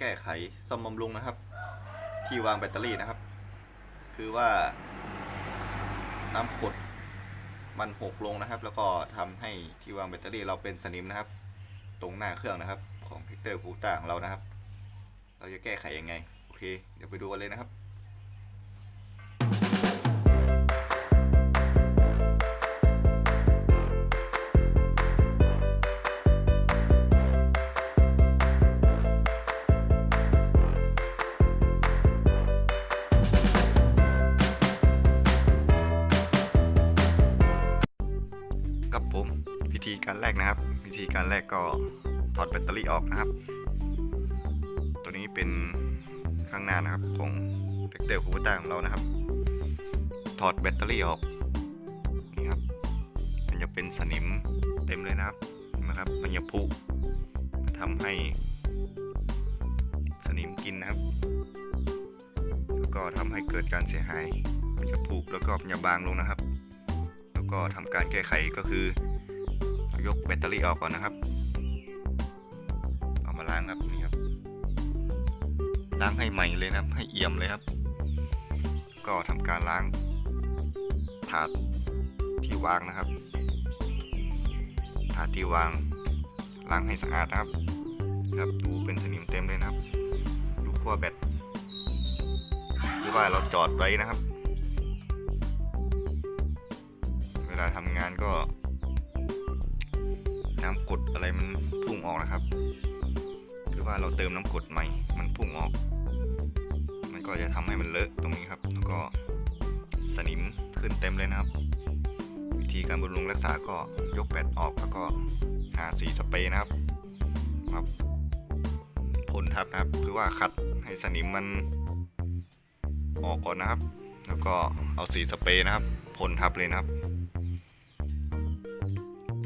แก้ไขซ่อมบำรุงนะครับ ที่วางแบตเตอรี่นะครับ คือว่าน้ำกดมันหกลงนะครับ แล้วก็ทำให้ที่วางแบตเตอรี่เราเป็นสนิมนะครับ ตรงหน้าเครื่องนะครับ ของพิกเตอร์ฟูต้าของเรานะครับ เราจะแก้ไขยังไง โอเค เดี๋ยวไปดูกันเลยนะครับ ผมวิธีการแรกนะครับ วิธีการแรกก็ถอดแบตเตอรี่ออกนะครับ ตัวนี้เป็นข้างหน้านะครับของเด็กเตอร์คูปต้าของเรานะครับ ถอดแบตเตอรี่ออกนี่ครับ มันจะเป็นสนิมเต็มเลยนะครับนะครับ มันจะผุทำให้สนิมกินนะครับ แล้วก็ทำให้เกิดการเสียหาย มันจะผุแล้วก็มันจะบางลงนะครับ ก็ทำการแก้ไขก็คือยกแบตเตอรี่ออกก่อนนะครับ เอามาล้างครับนี่ครับ ล้างให้ใหม่เลยนะครับ ให้เอี่ยมเลยครับ ก็ทำการล้างถาดที่วางนะครับ ถาดที่วาง ล้างให้สะอาดนะครับ ครับดูเป็นสนิมเต็มเลยนะครับ ดูขั้วแบตหรือว่าเราจอดไว้นะครับ ลาทำงานก็น้ำกดอะไรมันพุ่งออกนะครับ หรือว่าเราเติมน้ำกดใหม่ มันพุ่งออก มันก็จะทำให้มันเลอะตรงนี้ครับ แล้วก็สนิมขึ้นเต็มเลยนะครับ วิธีการบำรุงรักษาก็ยกแบตออกแล้วก็หาสีสเปรย์นะครับครับพ่นทับนะครับ คือว่าขัดให้สนิมมันออกก่อนนะครับ แล้วก็เอาสีสเปรย์นะครับพ่นทับเลยนะครับ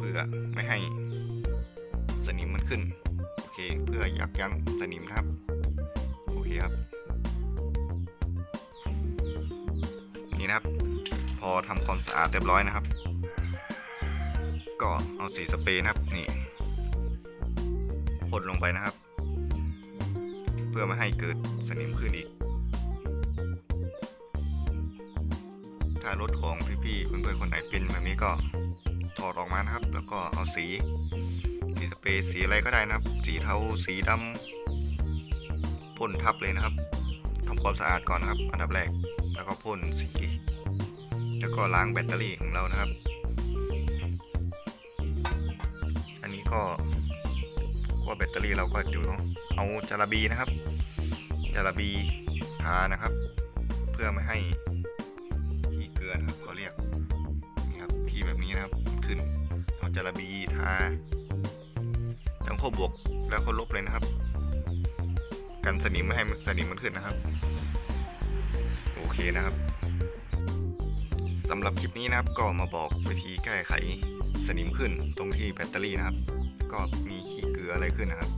พื่อไม่ให้สนิมมันขึ้น โอเค เพื่อยับยั้งสนิมนะครับ โอเคครับ นี่นะครับ พอทำความสะอาดเรียบร้อยนะครับ ก็เอาสีสเปรย์นะครับ นี่พ่นลงไปนะครับ เพื่อไม่ให้เกิดสนิมขึ้นอีก ถ้ารถของพี่ๆเพื่อนๆคนไหนเป็นแบบนี้ก็ ถอดออกมานะครับ แล้วก็เอาสีสีสเปรย์สีอะไรก็ได้นะครับ สีเทาสีดำพ่นทับเลยนะครับทำความสะอาดก่อนนะครับ อันดับแรกแล้วก็พ่นสี แล้วก็ล้างแบตเตอรี่ของเรานะครับ อันนี้ก็ก็แบตเตอรี่เราก็เดี๋ยวเอาจาระบีนะครับจาระบีทานะครับ เพื่อไม่ให้ขี้เกลือนะครับเขาเรียกนี่ครับที่แบบนี้นะครับ ขึ้นเอาจาระบีทาทั้งข้อบวกแล้วข้อลบเลยนะครับ กันสนิมไม่ให้สนิมมันขึ้นนะครับ โอเคนะครับสำหรับคลิปนี้นะครับก็มาบอกวิธีแก้ไขสนิมขึ้นตรงที่แบตเตอรี่นะครับ ก็มีขี้เกลืออะไรขึ้นนะครับ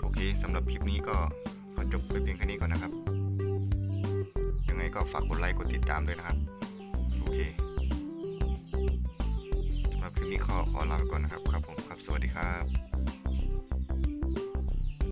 โอเคสำหรับคลิปนี้ก็ขอจบไปเพียงแค่นี้ก่อนนะครับ ยังไงก็ฝากกดไลค์กดติดตามด้วยนะครับ โอเค นี้ขอขอลาไปก่อนนะครับครับผมครับสวัสดีครับ